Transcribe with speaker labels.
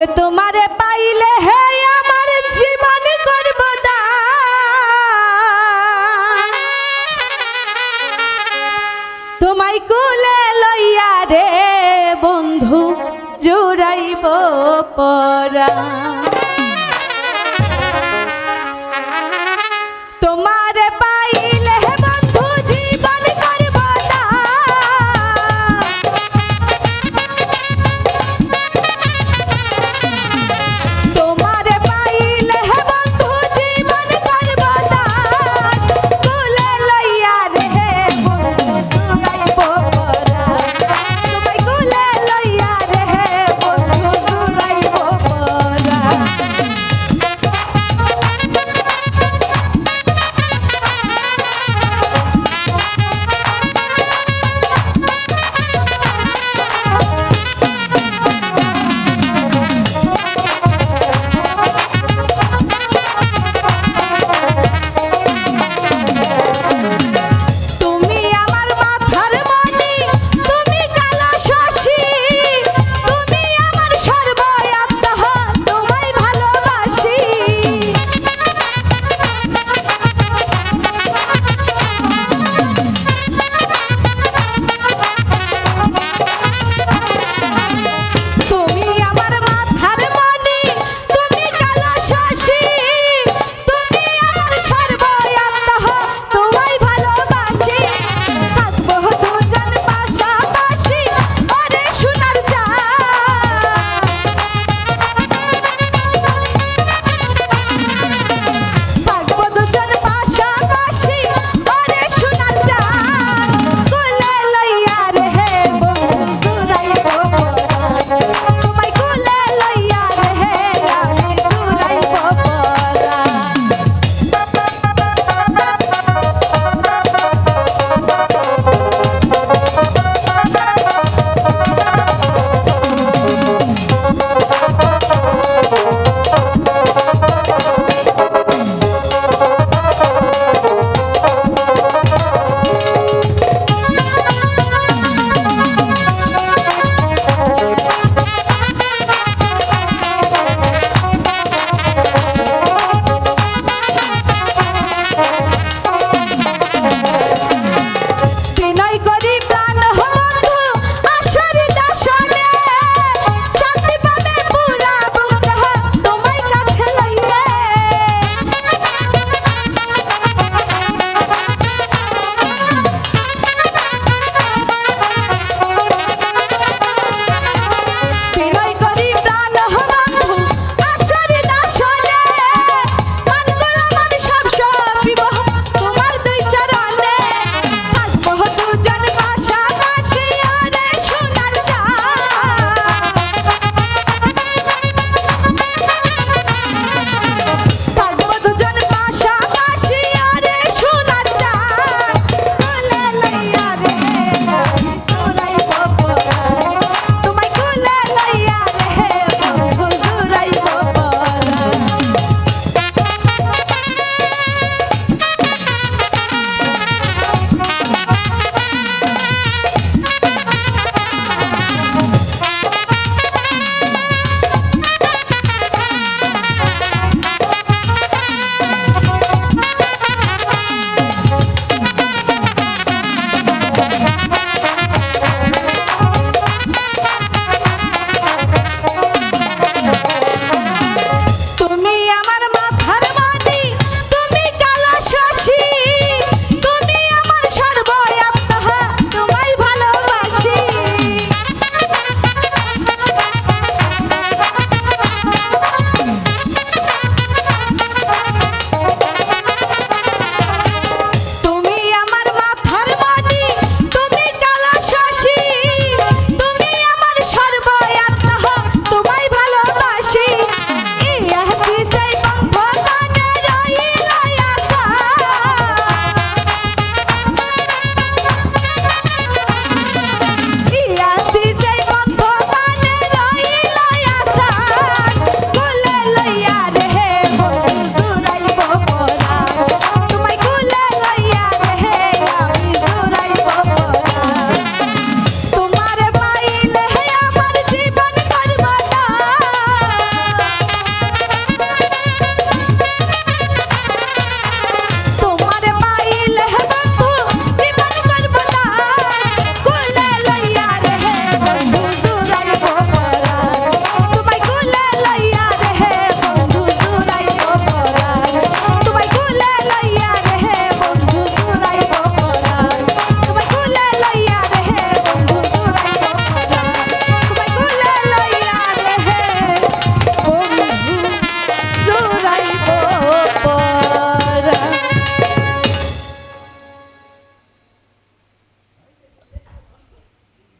Speaker 1: তোমারে পাইলে হে আমার জীবন করব তোমায় কুলে লইয়া রে বন্ধু জুড়াইব পরা